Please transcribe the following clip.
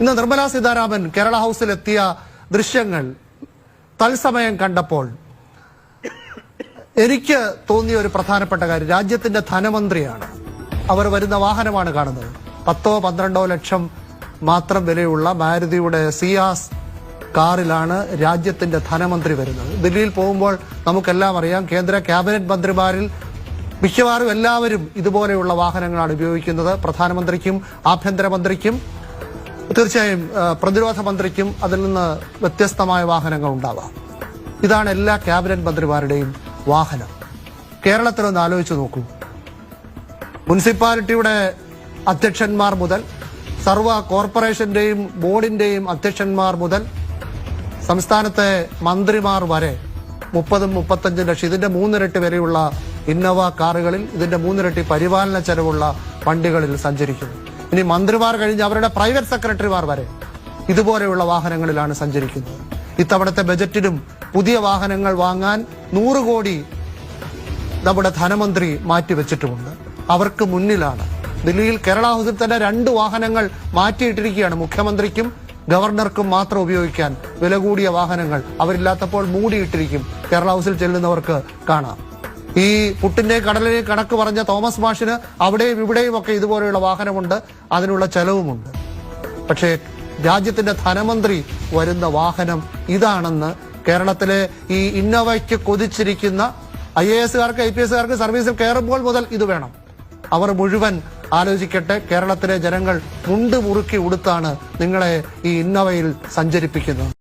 ഇന്ന് നിർമ്മലാ സീതാരാമൻ കേരള ഹൗസിലെത്തിയ ദൃശ്യങ്ങൾ തത്സമയം കണ്ടപ്പോൾ എനിക്ക് തോന്നിയ ഒരു പ്രധാനപ്പെട്ട കാര്യം രാജ്യത്തിന്റെ ധനമന്ത്രിയാണ്. അവർ വരുന്ന വാഹനമാണ് കാണുന്നത്. പത്തോ പന്ത്രണ്ടോ ലക്ഷം മാത്രം വിലയുള്ള മാരുതിയുടെ സിയാസ് കാറിലാണ് രാജ്യത്തിന്റെ ധനമന്ത്രി വരുന്നത്. ദില്ലിയിൽ പോകുമ്പോൾ നമുക്കെല്ലാം അറിയാം കേന്ദ്ര ക്യാബിനറ്റ് മന്ത്രിമാരിൽ മിക്കവാറും എല്ലാവരും ഇതുപോലെയുള്ള വാഹനങ്ങളാണ് ഉപയോഗിക്കുന്നത്. പ്രധാനമന്ത്രിക്കും ആഭ്യന്തരമന്ത്രിക്കും തീർച്ചയായും പ്രതിരോധ മന്ത്രിക്കും അതിൽ നിന്ന് വ്യത്യസ്തമായ വാഹനങ്ങൾ ഉണ്ടാവാം. ഇതാണ് എല്ലാ ക്യാബിനറ്റ് മന്ത്രിമാരുടെയും വാഹനം. കേരളത്തിൽ ഒന്ന് ആലോചിച്ചു നോക്കൂ. മുനിസിപ്പാലിറ്റിയുടെ അധ്യക്ഷന്മാർ മുതൽ സർവ കോർപ്പറേഷന്റെയും ബോർഡിന്റെയും അധ്യക്ഷന്മാർ മുതൽ സംസ്ഥാനത്തെ മന്ത്രിമാർ വരെ മുപ്പതും മുപ്പത്തഞ്ചും ലക്ഷം ഇതിന്റെ മൂന്നിരട്ടി വരെയുള്ള ഇന്നോവ കാറുകളിൽ ഇതിന്റെ മൂന്നിരട്ടി പരിപാലന ചെലവുള്ള വണ്ടികളിൽ സഞ്ചരിക്കുന്നു. ഇനി മന്ത്രിമാർ കഴിഞ്ഞ് അവരുടെ പ്രൈവറ്റ് സെക്രട്ടറിമാർ വരെ ഇതുപോലെയുള്ള വാഹനങ്ങളിലാണ് സഞ്ചരിക്കുന്നത്. ഇത്തവണത്തെ ബജറ്റിലും പുതിയ വാഹനങ്ങൾ വാങ്ങാൻ നൂറ് കോടി നമ്മുടെ ധനമന്ത്രി മാറ്റിവെച്ചിട്ടുമുണ്ട്. അവർക്ക് മുന്നിലാണ്. ദില്ലിയിൽ കേരള ഹൗസിൽ തന്നെ രണ്ട് വാഹനങ്ങൾ മാറ്റിയിട്ടിരിക്കുകയാണ്. മുഖ്യമന്ത്രിക്കും ഗവർണർക്കും മാത്രം ഉപയോഗിക്കാൻ വില കൂടിയ വാഹനങ്ങൾ അവരില്ലാത്തപ്പോൾ മൂടിയിട്ടിരിക്കും. കേരള ഹൗസിൽ ചെല്ലുന്നവർക്ക് കാണാം. ഈ പുട്ടിന്റെ കടലിലെ കണക്ക് പറഞ്ഞ തോമസ് മാഷിന് അവിടെയും ഇവിടെയും ഒക്കെ ഇതുപോലെയുള്ള വാഹനമുണ്ട്. അതിനുള്ള ചെലവുമുണ്ട്. പക്ഷേ രാജ്യത്തിന്റെ ധനമന്ത്രി വരുന്ന വാഹനം ഇതാണെന്ന് കേരളത്തിലെ ഈ ഇന്നോവയ്ക്ക് കൊതിച്ചിരിക്കുന്ന ഐ എ എസുകാർക്ക് ഐ പി എസുകാർക്ക് സർവീസിൽ കയറുമ്പോൾ മുതൽ ഇത് വേണം. അവർ മുഴുവൻ ആലോചിക്കട്ടെ കേരളത്തിലെ ജനങ്ങൾ മുണ്ട് മുറുക്കി ഉടുത്താണ് നിങ്ങളെ ഈ ഇന്നോവയിൽ സഞ്ചരിപ്പിക്കുന്നത്.